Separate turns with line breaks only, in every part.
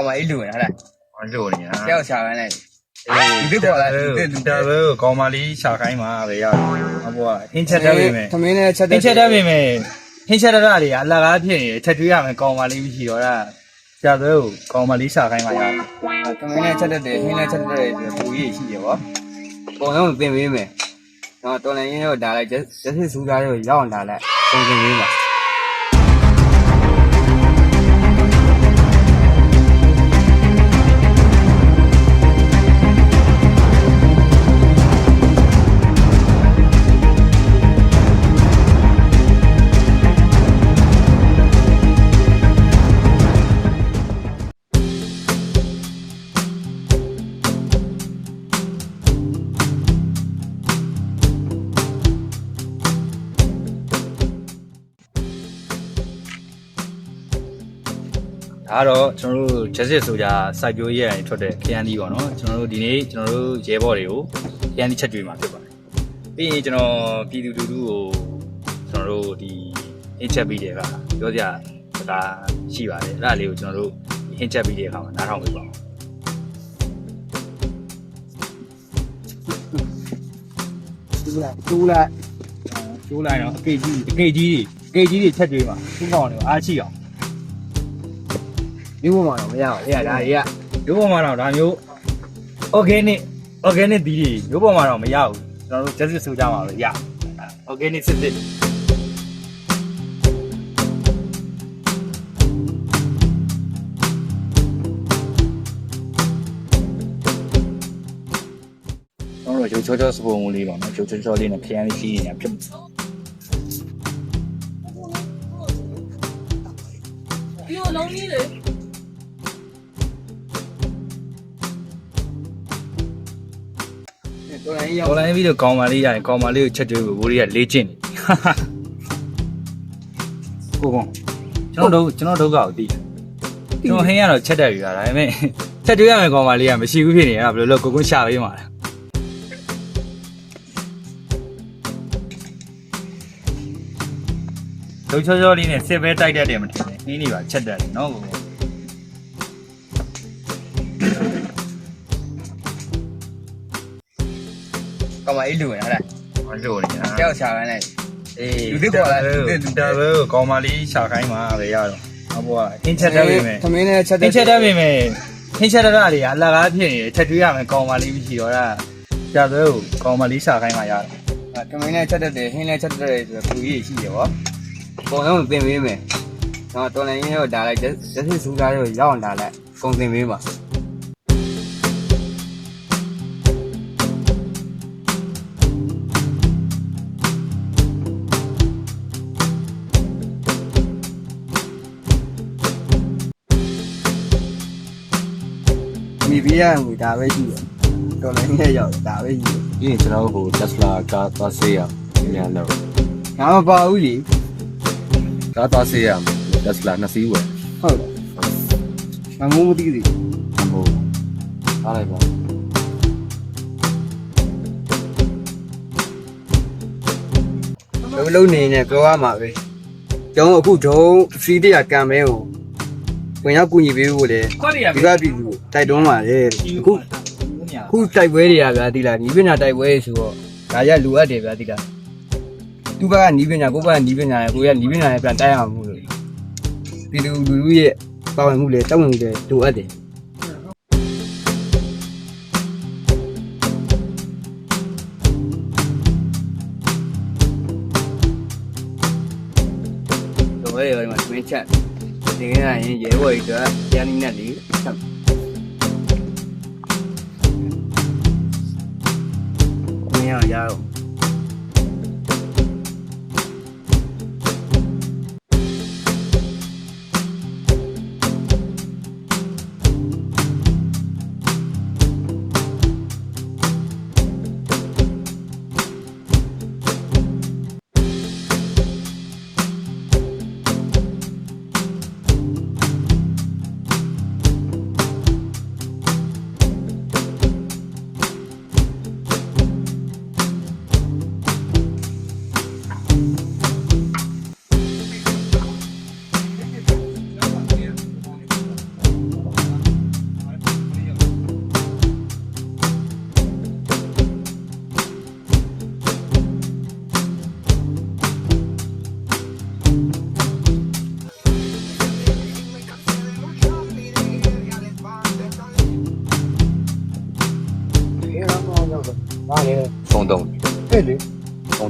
ကောင်မလေးလူဝင်ဟာလား
ဘာလို့နေရ
တယောက်ချာပဲနဲ့
အေး
ဒီပေါ်လာဒီဒီ
ဒီတာပဲကောင်းမလေးရှာခိုင်းမှာပဲရတယ်ဟောဘောဟင်းချက်တတ်ပြီမယ်
သမင်းနဲ့ချက်
ဟင်းချက်တတ်ပြီမယ်ဟင်းချက်တတ်တာတွေအလကားဖြစ်နေချက်တွေးရမယ်ကောင်းမလေးမရှိတော့တာရှာသွဲကိုကောင်းမလေးရှာခိုင်းမှာရတယ်
သမင်းနဲ့ချက်တတ်တယ်ဟင်းနဲ့ချက်တတ်တယ်ဆိုပူကြီးရှိတယ်ဗောပုံလုံးသင်ပေးမယ်တော့တော်လည်းရင်းတော့ဒါလိုက်ကျစစ်စူးသားတွေကိုရောက်အောင်ဒါလိုက်ပုံသင်ပေးပါ
ဒါကတော့ကျွန်တော်တို့ justice ဆိုကြစိုက်ပျိုးရေးရရင်ထွက်တဲ့ခရမ်းသီးပေါ့နော်ကျွန်တော်တို့ဒီနေ့ကျွန်တော်တို့ရဲဘော်တွေကိုခရမ်းသီးချက်ကျွေးမှာဖြစ်ပါတယ်ပြီးရင်ကျွန်တော်ပြည်သူလူထုကိုကျွန်တော်တို့ဒီအင်းချက်ပြီးတဲ့အခါပြောကြစကားရှိပါတယ်အဲ့ဒါလေးကိုကျွန်တော်တို့အင်းချက်ပြီးတဲ့အခါမှာနားထောင်ပေးပါဦး
တူးလိုက်တူးလိုက်
ကျိုးလိုက်တော့အကေကြီးအကေကြီးတွေအကေကြီးတွေချက်ကျွေးမှာသူ့ကောင်တွေကိုအားရှိအောင်
ဒီပေါ်မှာတော့မရအောင်လေဒါတွေက
ရုပ်ပေါ်မှာတော့ဒါမျိုး organic organic သီးတွေရုပ်ပေါ်မှာတော့မရဘူးကျွန်တော်တို့ justice ဆိုကြမှာပဲရ organic စစ်စစ်ကျွန်တော်တို့ရုပ်ချောချောစပုံလေးပေါ့နော်ရုပ်ချောချောလေးနဲ့ခရမ်းလေးကြီးနေတာဖြစ်မှာ
ဒီလိုလုံးကြီးလေ
တော်လည်းရောက်
တော်လိုင်းပြီးတော့ကောင်းပါလေးရတယ်ကောင်းပါလေးကိုချက်တွေးဖို့ဘိုးလေးကလေးကျင့်နေကိုကောင်ကျွန်တော်တို့ကျွန်တော်ဒုက္ခကိုသိတယ်ကျွန်တော်ဟင်းရတော့ချက်တက်ပြီပါဒါပေမဲ့ချက်တွေးရမယ်ကောင်းပါလေးကမရှိဘူးဖြစ်နေရတာဘယ်လိုလုပ်ကိုကွန်းရှာပေးမှာလဲဒုချောချောလေးနဲ့စစ်ပဲတိုက်တတ်တယ်မထင်နဲ့နှင်းနေပါချက်တက်တယ်နော်ကို
ကောင်မလေးလူဝင်ဟာလား
ဘာလို့နေရ
တယောက်ချာပဲနဲ့
အေး
လူသစ်ပေါ်လာလူသစ်
ဒီတာပဲကောင်းပါလေးရှာခိုင်းမှာပဲရတော့ဟောဘောဟင်းချက်တက်ပြီမယ်
သမင်းနဲ့ချက်
ထင်းချက်တတ်ပြီမယ်ထင်းချက်တတ်တာတွေအလကားဖြစ်နေချက်တွေးရမယ်ကောင်းပါလေးမရှိတော့တာကြာသွဲကိုကောင်းပါလေးရှာခိုင်းမှရတယ်
သမင်းနဲ့ချက်တတ်တယ်ဟင်းနဲ့ချက်တတ်တယ်ဆိုပူကြီးရှိတယ်ဗောပုံလုံးသင်ပေးမယ်တော့တော်လည်းရင်းတော့ဒါလိုက်ကျစစ်စူးသားတွေကိုရောက်အောင်ဒါလိုက်ပုံသင်ပေးပါ မိဘရငွေဒါပဲရှိတယ်တော်လည်းရရောက်ဒါပဲရှိတယ်
ပြီးရင်ကျွန်တော်တို့ဟို Tesla ကားသွားဆေးရအောင်ညာလို့
ငါမပါဘူးလေ
ကားသွားဆေးရအောင် Tesla နှစ်စီးဝယ်
ဟုတ်တယ်မမိုးမသိသေး
ဟိုအားလိုက်ပါ
ဘူးလုံးလုံးနေနေပြောရမှာပဲကျောင်းအခုဂျုံစီးတရကံမဲကိုဝင်ရောက်ကူညီပေးဖို့လေ
ခွက်တွေက
ဒီကပြည်သူ တိုက်တွန်းပါလေအခုအခုတိုက်ပွဲတွေကဗျာဒီလားနီးပညာတိုက်ပွဲဆိုတော့ဒါရလူအပ်တယ်ဗျာဒီလားသူဘက်ကနီးပညာကိုဘက်ကနီးပညာရဲ့ကိုရနီးပညာရဲ့ပြန်တိုက်ရမှာမို့လို့ပြည်သူလူထုရဲ့ပါဝင်မှုလေတောင်းဝင်မှုလေလိုအပ်တယ်တော့ရဲရောဒီမှာတွင်းချက်နေရရင်ရဲဘော်ကြီးတို့ကျန်နေနဲ့လေဆက် မင်း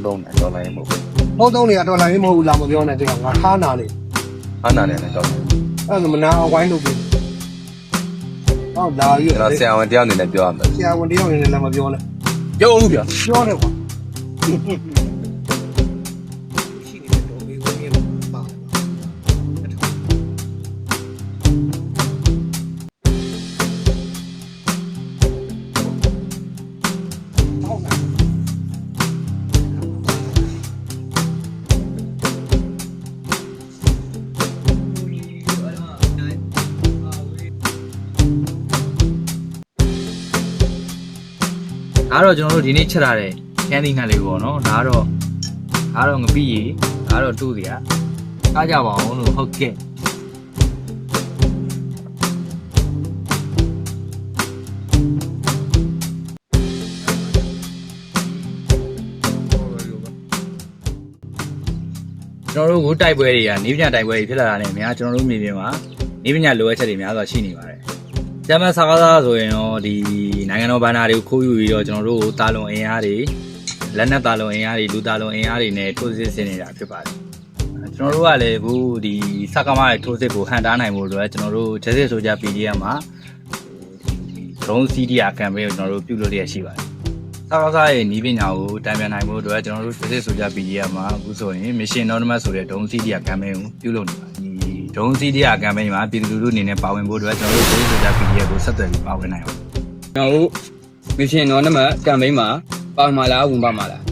သုံးသုံးနဲ့တော်လိုင်းမဟုတ်ဘူး
မဟုတ်တော့နေရတော်လိုက်မဟုတ်ဘူးလားမပြောနဲ့တဲ့ငါခါနာလေ
အားနာနေတယ်တော့
အဲ့ဒါမနာဝိုင်းလုပ်ပြီဟောလာရ
ကျွန်တော်ဆရာဝန်တယောက်အနေနဲ့ပြောရမယ်
ဆရာဝန်တယောက်နေလည်းမပြောနဲ့
ပြောဦးဗျာ
ပြောတယ်ကွာ
ဒါကတော့ကျွန်တော်တို့ဒီနေ့ချက်ထားတဲ့ခန်းသီးနှက်လေးပေါ့နော်ဒါကတော့ဒါကတော့ငပိရီဒါကတော့တူးစရာအားကြပါအောင်လို့ဟုတ်ကဲ့ကျွန်တော်တို့ကိုတိုက်ပွဲတွေကနေပညာတိုက်ပွဲတွေဖြစ်လာတာနဲ့အများကျွန်တော်တို့မြေပြင်မှာနေပညာလိုအပ်ချက်တွေများစွာရှိနေပါတယ်။ ကျမ်းမစာကားသားဆိုရင်တော့ဒီနိုင်ငံတော်ဘဏ္ဍာတွေကိုခိုးယူပြီးတော့ကျွန်တော်တို့တာလွန်အင်အားတွေလက်နက်တာလွန်အင်အားတွေလူတာလွန်အင်အားတွေနဲ့ထိုးစစ်ဆင်နေတာဖြစ်ပါတယ်။ကျွန်တော်တို့ကလည်းအခုဒီစကားမရဲ့ထိုးစစ်ကိုဟန်တားနိုင်ဖို့အတွက်ကျွန်တော်တို့ဂျက်စစ်ဆိုကြ PDF မှာ drone CDR campaign ကိုကျွန်တော်တို့ပြုလုပ်ရရှိပါတယ်။စကားစားရဲ့နီးပညာကိုတံပြန်နိုင်ဖို့အတွက်ကျွန်တော်တို့ဂျက်စစ်ဆိုကြ PDF မှာအခုဆိုရင် Mission Anonymous ဆိုတဲ့ drone CDR campaign ကိုပြုလုပ်နေပါတယ်။ ဒီ drone CDR campaign မှာပြည်သူလူထုအနေနဲ့ပါဝင်ဖို့အတွက်ကျွန်တော်တို့ဂျက်စစ်ဆိုကြ PDF ကိုဆက်သွယ်ပြီးပါဝင်နိုင်အောင်
ကျွန်တော်တို့မရှင်တော်နံပါတ်ကမ်ပိန်းမှာပါမှာလားဝင်ပါမှာလား